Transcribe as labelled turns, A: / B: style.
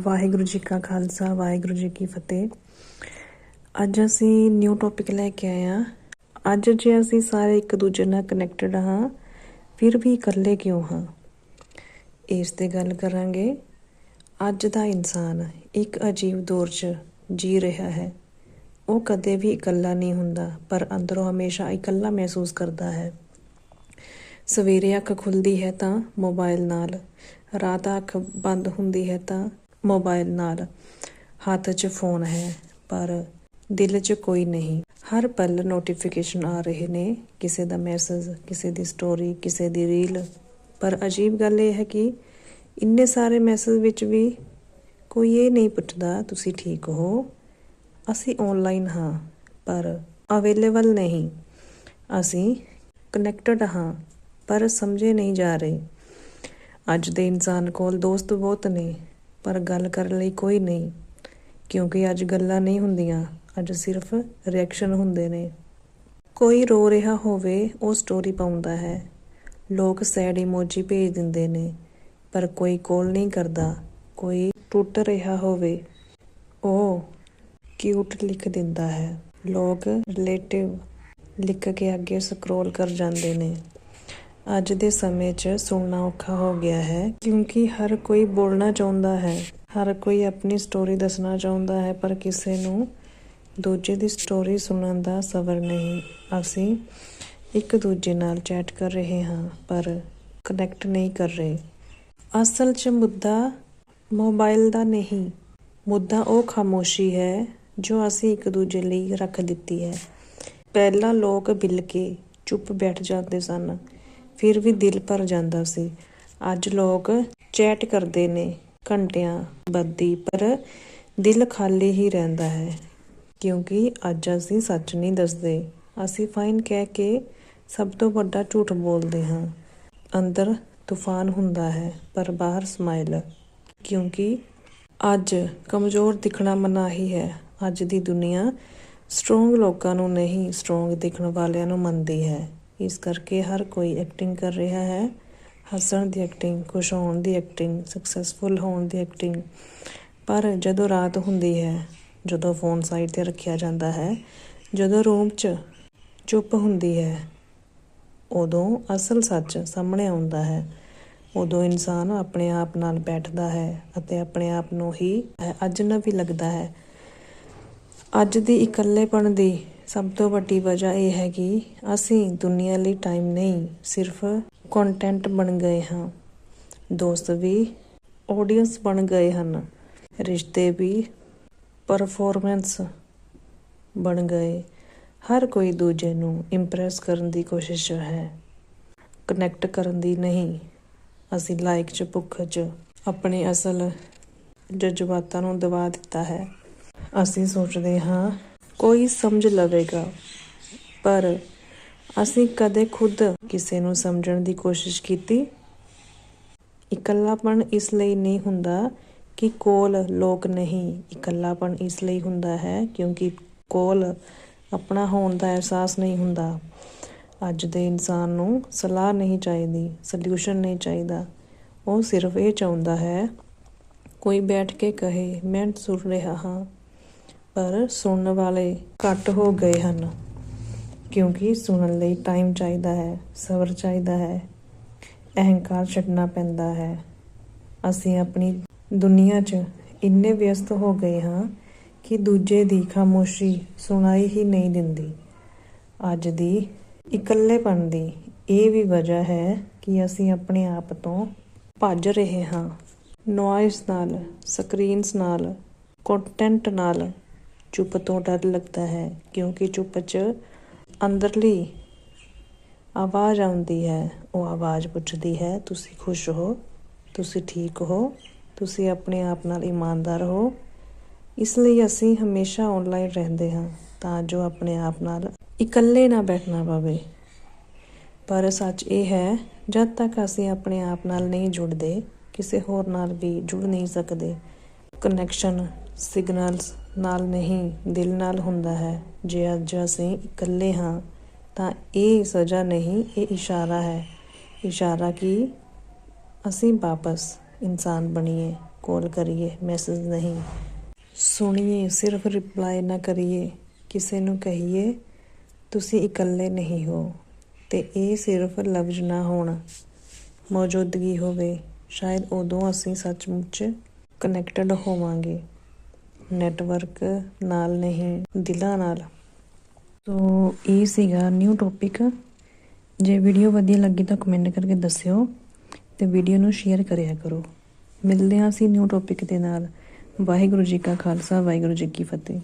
A: ਵਾਹਿਗੁਰੂ ਜੀ ਕਾ ਖਾਲਸਾ, ਵਾਹਿਗੁਰੂ ਜੀ ਕੀ ਫਤਿਹ। ਅੱਜ ਅਸੀਂ ਨਿਊ ਟੌਪਿਕ ਲੈ ਕੇ ਆਏ ਹਾਂ। ਅੱਜ ਜੇ ਅਸੀਂ ਸਾਰੇ ਇੱਕ ਦੂਜੇ ਨਾਲ ਕਨੈਕਟਡ ਹਾਂ, ਫਿਰ ਵੀ ਇਕੱਲੇ ਕਿਉਂ ਹਾਂ? ਇਸ ਤੇ ਗੱਲ ਕਰਾਂਗੇ। ਅੱਜ ਦਾ ਇਨਸਾਨ ਇੱਕ ਅਜੀਬ ਦੌਰ 'ਚ ਜੀ ਰਿਹਾ ਹੈ। ਉਹ ਕਦੇ ਵੀ ਇਕੱਲਾ ਨਹੀਂ ਹੁੰਦਾ, ਪਰ ਅੰਦਰੋਂ ਹਮੇਸ਼ਾ ਇਕੱਲਾ ਮਹਿਸੂਸ ਕਰਦਾ ਹੈ। ਸਵੇਰੇ ਅੱਖ ਖੁੱਲਦੀ ਹੈ ਤਾਂ ਮੋਬਾਈਲ ਨਾਲ, ਰਾਤ ਅੱਖ ਬੰਦ ਹੁੰਦੀ ਹੈ ਤਾਂ ਮੋਬਾਈਲ ਨਾਲ ਹੱਥ 'ਚ ਫੋਨ ਹੈ, ਪਰ ਦਿਲ 'ਚ ਕੋਈ ਨਹੀਂ। ਹਰ ਪਲ ਨੋਟੀਫਿਕੇਸ਼ਨ ਆ ਰਹੇ ਨੇ, ਕਿਸੇ ਦਾ ਮੈਸੇਜ ਕਿਸੇ ਦੀ ਸਟੋਰੀ ਕਿਸੇ ਦੀ ਰੀਲ ਪਰ ਅਜੀਬ ਗੱਲ ਇਹ ਹੈ ਕਿ ਇੰਨੇ ਸਾਰੇ ਮੈਸੇਜ ਵਿੱਚ ਵੀ ਕੋਈ ਇਹ ਨਹੀਂ ਪੁੱਛਦਾ, ਤੁਸੀਂ ਠੀਕ ਹੋ? ਅਸੀਂ ਆਨਲਾਈਨ ਹਾਂ, ਪਰ ਅਵੇਲੇਬਲ ਨਹੀਂ। ਅਸੀਂ ਕਨੈਕਟਡ ਹਾਂ, ਪਰ ਸਮਝੇ ਨਹੀਂ ਜਾ ਰਹੇ। ਅੱਜ ਦੇ ਇਨਸਾਨ ਕੋਲ ਦੋਸਤ ਬਹੁਤ ਨੇ। ਪਰ ਗੱਲ ਕਰਨ ਲਈ ਕੋਈ ਨਹੀਂ, ਕਿਉਂਕਿ ਅੱਜ ਗੱਲਾਂ ਨਹੀਂ ਹੁੰਦੀਆਂ, ਅੱਜ ਸਿਰਫ ਰਿਐਕਸ਼ਨ ਹੁੰਦੇ ਨੇ। ਕੋਈ ਰੋ ਰਿਹਾ ਹੋਵੇ, ਉਹ ਸਟੋਰੀ ਪਾਉਂਦਾ ਹੈ। ਲੋਕ ਸੈਡ ਇਮੋਜੀ ਭੇਜ ਦਿੰਦੇ ਨੇ, ਪਰ ਕੋਈ ਕੋਲ ਨਹੀਂ ਕਰਦਾ, ਕੋਈ ਟੁੱਟ ਰਿਹਾ ਹੋਵੇ। ਉਹ ਕਿਊਟ ਲਿਖ ਦਿੰਦਾ ਹੈ। ਲੋਕ ਰਿਲੇਟਿਵ ਲਿਖ ਕੇ ਅੱਗੇ ਸਕਰੋਲ ਕਰ ਜਾਂਦੇ ਨੇ। ਅੱਜ ਦੇ ਸਮੇਂ 'ਚ ਸੁਣਨਾ ਔਖਾ ਹੋ ਗਿਆ ਹੈ, ਕਿਉਂਕਿ ਹਰ ਕੋਈ ਬੋਲਣਾ ਚਾਹੁੰਦਾ ਹੈ, ਹਰ ਕੋਈ ਆਪਣੀ ਸਟੋਰੀ ਦੱਸਣਾ ਚਾਹੁੰਦਾ ਹੈ, ਪਰ ਕਿਸੇ ਨੂੰ ਦੂਜੇ ਦੀ ਸਟੋਰੀ ਸੁਣਨ ਦਾ ਸਬਰ ਨਹੀਂ। ਅਸੀਂ ਇੱਕ ਦੂਜੇ ਨਾਲ ਚੈਟ ਕਰ ਰਹੇ ਹਾਂ, ਪਰ ਕਨੈਕਟ ਨਹੀਂ ਕਰ ਰਹੇ। ਅਸਲ 'ਚ ਮੁੱਦਾ ਮੋਬਾਈਲ ਦਾ ਨਹੀਂ, ਮੁੱਦਾ ਉਹ ਖਾਮੋਸ਼ੀ ਹੈ ਜੋ ਅਸੀਂ ਇੱਕ ਦੂਜੇ ਲਈ ਰੱਖ ਦਿੱਤੀ ਹੈ। ਪਹਿਲਾਂ ਲੋਕ ਬਿਲ ਕੇ ਚੁੱਪ ਬੈਠ ਜਾਂਦੇ ਸਨ ਫਿਰ ਵੀ ਦਿਲ ਭਰ ਜਾਂਦਾ ਸੀ। ਅੱਜ ਲੋਕ ਚੈਟ ਕਰਦੇ ਨੇ ਘੰਟਿਆਂ ਬੱਦੀ ਪਰ ਦਿਲ ਖਾਲੀ ਹੀ ਰਹਿੰਦਾ ਹੈ, ਕਿਉਂਕਿ ਅੱਜ ਅਸੀਂ ਸੱਚ ਨਹੀਂ ਦੱਸਦੇ। ਅਸੀਂ ਫਾਈਨ ਕਹਿ ਕੇ ਸਭ ਤੋਂ ਵੱਡਾ ਝੂਠ ਬੋਲਦੇ ਹਾਂ। ਅੰਦਰ ਤੂਫਾਨ ਹੁੰਦਾ ਹੈ, ਪਰ ਬਾਹਰ ਸਮਾਈਲ ਕਿਉਂਕਿ ਅੱਜ ਕਮਜ਼ੋਰ ਦਿਖਣਾ ਮਨਾਹੀ ਹੈ। ਅੱਜ ਦੀ ਦੁਨੀਆ ਸਟਰੋਂਗ ਲੋਕਾਂ ਨੂੰ ਨਹੀਂ ਸਟਰੋਂਗ ਦਿਖਣ ਵਾਲਿਆਂ ਨੂੰ ਮੰਨਦੀ ਹੈ। ਇਸ ਕਰਕੇ ਹਰ ਕੋਈ ਐਕਟਿੰਗ ਕਰ ਰਿਹਾ ਹੈ। ਹੱਸਣ ਦੀ ਐਕਟਿੰਗ ਖੁਸ਼ ਹੋਣ ਦੀ ਐਕਟਿੰਗ ਸਕਸੈਸਫੁਲ ਹੋਣ ਦੀ ਐਕਟਿੰਗ ਪਰ ਜਦੋਂ ਰਾਤ ਹੁੰਦੀ ਹੈ, ਜਦੋਂ ਫੋਨ ਸਾਈਡ ਤੇ ਰੱਖਿਆ ਜਾਂਦਾ ਹੈ, ਜਦੋਂ ਰੂਮ 'ਚ ਚੁੱਪ ਹੁੰਦੀ ਹੈ, ਉਦੋਂ ਅਸਲ ਸੱਚ ਸਾਹਮਣੇ ਆਉਂਦਾ ਹੈ। ਉਦੋਂ ਇਨਸਾਨ ਆਪਣੇ ਆਪ ਨਾਲ ਬੈਠਦਾ ਹੈ ਅਤੇ ਆਪਣੇ ਆਪ ਨੂੰ ਹੀ ਅਜਨਬੀ ਲੱਗਦਾ ਹੈ। ਅੱਜ ਦੀ ਇਕੱਲੇਪਣ ਦੀ ਸਭ ਤੋਂ ਵੱਡੀ ਵਜ੍ਹਾ ਇਹ ਹੈ ਕਿ ਅਸੀਂ ਦੁਨੀਆ ਲਈ ਟਾਈਮ ਨਹੀਂ, ਸਿਰਫ ਕੰਟੈਂਟ ਬਣ ਗਏ ਹਾਂ। ਦੋਸਤ ਵੀ ਆਡੀਅנס ਬਣ ਗਏ ਹਨ। ਰਿਸ਼ਤੇ ਵੀ ਪਰਫਾਰਮੈਂਸ ਬਣ ਗਏ। ਹਰ ਕੋਈ ਦੂਜੇ ਨੂੰ ਇੰਪ੍ਰੈਸ ਕਰਨ ਦੀ ਕੋਸ਼ਿਸ਼ ਹੈ। ਕਨੈਕਟ ਕਰਨ ਦੀ ਨਹੀਂ। ਅਸੀਂ ਲਾਇਕ ਚ, ਭੁੱਖ ਚ ਆਪਣੇ ਅਸਲ ਜਜ਼ਬਾਤਾਂ ਨੂੰ ਦਬਾ ਦਿੱਤਾ ਹੈ। ਅਸੀਂ ਸੋਚਦੇ ਹਾਂ ਕੋਈ ਸਮਝ ਲਵੇਗਾ। ਪਰ ਅਸੀਂ ਕਦੇ ਖੁਦ ਕਿਸੇ ਨੂੰ ਸਮਝਣ ਦੀ ਕੋਸ਼ਿਸ਼ ਕੀਤੀ। ਇਕੱਲਾਪਣ ਇਸ ਲਈ ਨਹੀਂ ਹੁੰਦਾ ਕਿ ਕੋਲ ਲੋਕ ਨਹੀਂ। ਇਕੱਲਾਪਣ ਇਸ ਲਈ ਹੁੰਦਾ ਹੈ ਕਿਉਂਕਿ ਕੋਲ ਆਪਣਾ ਹੋਣ ਦਾ ਅਹਿਸਾਸ ਨਹੀਂ ਹੁੰਦਾ। ਅੱਜ ਦੇ ਇਨਸਾਨ ਨੂੰ ਸਲਾਹ ਨਹੀਂ ਚਾਹੀਦੀ, ਸੋਲੂਸ਼ਨ ਨਹੀਂ ਚਾਹੀਦਾ। ਉਹ ਸਿਰਫ ਇਹ ਚਾਹੁੰਦਾ ਹੈ, ਕੋਈ ਬੈਠ ਕੇ ਕਹੇ, ਮੈਂ ਸੁਣ ਰਿਹਾ ਹਾਂ। ਪਰ ਸੁਣਨ ਵਾਲੇ ਘੱਟ ਹੋ ਗਏ ਹਨ, ਕਿਉਂਕਿ ਸੁਣਨ ਲਈ ਟਾਈਮ ਚਾਹੀਦਾ ਹੈ, ਸਬਰ ਚਾਹੀਦਾ ਹੈ, ਅਹੰਕਾਰ ਛੱਡਣਾ ਪੈਂਦਾ ਹੈ। ਅਸੀਂ ਆਪਣੀ ਦੁਨੀਆ 'ਚ ਇੰਨੇ ਵਿਅਸਤ ਹੋ ਗਏ ਹਾਂ ਕਿ ਦੂਜੇ ਦੀ ਖਾਮੋਸ਼ੀ ਸੁਣਾਈ ਹੀ ਨਹੀਂ ਦਿੰਦੀ। ਅੱਜ ਦੀ ਇਕੱਲੇਪਣ ਦੀ ਇਹ ਵੀ ਵਜ੍ਹਾ ਹੈ ਕਿ ਅਸੀਂ ਆਪਣੇ ਆਪ ਤੋਂ ਭੱਜ ਰਹੇ ਹਾਂ। ਨੋਇਸ ਨਾਲ ਸਕਰੀਨਸ ਨਾਲ ਕੰਟੈਂਟ ਨਾਲ ਚੁੱਪ ਤੋਂ ਡਰ ਲੱਗਦਾ ਹੈ, ਕਿਉਂਕਿ ਚੁੱਪ 'ਚ ਅੰਦਰਲੀ ਆਵਾਜ਼ ਆਉਂਦੀ ਹੈ। ਉਹ ਆਵਾਜ਼ ਪੁੱਛਦੀ ਹੈ, ਤੁਸੀਂ ਖੁਸ਼ ਹੋ ਤੁਸੀਂ ਠੀਕ ਹੋ, ਤੁਸੀਂ ਆਪਣੇ ਆਪ ਨਾਲ ਇਮਾਨਦਾਰ ਹੋ। ਇਸ ਲਈ ਅਸੀਂ ਹਮੇਸ਼ਾ ਆਨਲਾਈਨ ਰਹਿੰਦੇ ਹਾਂ, ਤਾਂ ਜੋ ਆਪਣੇ ਆਪ ਨਾਲ ਇਕੱਲੇ ਨਾ ਬੈਠਣਾ ਪਵੇ। ਪਰ ਸੱਚ ਇਹ ਹੈ, ਜਦ ਤੱਕ ਅਸੀਂ ਆਪਣੇ ਆਪ ਨਾਲ ਨਹੀਂ ਜੁੜਦੇ, ਕਿਸੇ ਹੋਰ ਨਾਲ ਵੀ ਜੁੜ ਨਹੀਂ ਸਕਦੇ। ਕਨੈਕਸ਼ਨ ਸਿਗਨਲਸ ਨਾਲ ਨਹੀਂ, ਦਿਲ ਨਾਲ ਹੁੰਦਾ ਹੈ। ਜੇ ਅੱਜ ਅਸੀਂ ਇਕੱਲੇ ਹਾਂ, ਤਾਂ ਇਹ ਸਜ਼ਾ ਨਹੀਂ, ਇਹ ਇਸ਼ਾਰਾ ਹੈ। ਇਸ਼ਾਰਾ ਕਿ ਅਸੀਂ ਵਾਪਸ ਇਨਸਾਨ ਬਣੀਏ, ਕਾਲ ਕਰੀਏ, ਮੈਸੇਜ ਨਹੀਂ। ਸੁਣੀਏ, ਸਿਰਫ ਰਿਪਲਾਈ ਨਾ ਕਰੀਏ। ਕਿਸੇ ਨੂੰ ਕਹੀਏ, ਤੁਸੀਂ ਇਕੱਲੇ ਨਹੀਂ ਹੋ। ਤੇ ਇਹ ਸਿਰਫ ਲਫ਼ਜ਼ ਨਾ ਹੋਣ। ਮੌਜੂਦਗੀ ਹੋਵੇ। ਸ਼ਾਇਦ ਉਦੋਂ ਅਸੀਂ ਸੱਚਮੁੱਚ ਕਨੈਕਟਡ ਹੋਵਾਂਗੇ। ਨੈਟਵਰਕ ਨਾਲ ਨਹੀਂ, ਦਿਲਾਂ ਨਾਲ। ਸੋ ਇਹ ਸੀਗਾ ਨਿਊ ਟੌਪਿਕ ਜੇ ਵੀਡੀਓ ਵਧੀਆ ਲੱਗੀ ਤਾਂ ਕਮੈਂਟ ਕਰਕੇ ਦੱਸਿਓ ਤੇ ਵੀਡੀਓ ਨੂੰ ਸ਼ੇਅਰ ਕਰਿਆ ਕਰੋ। ਮਿਲਦੇ ਹਾਂ ਅਸੀਂ ਨਿਊ ਟੌਪਿਕ ਦੇ ਨਾਲ। ਵਾਹਿਗੁਰੂ ਜੀ ਕਾ ਖਾਲਸਾ, ਵਾਹਿਗੁਰੂ ਜੀ ਕੀ ਫਤਿਹ।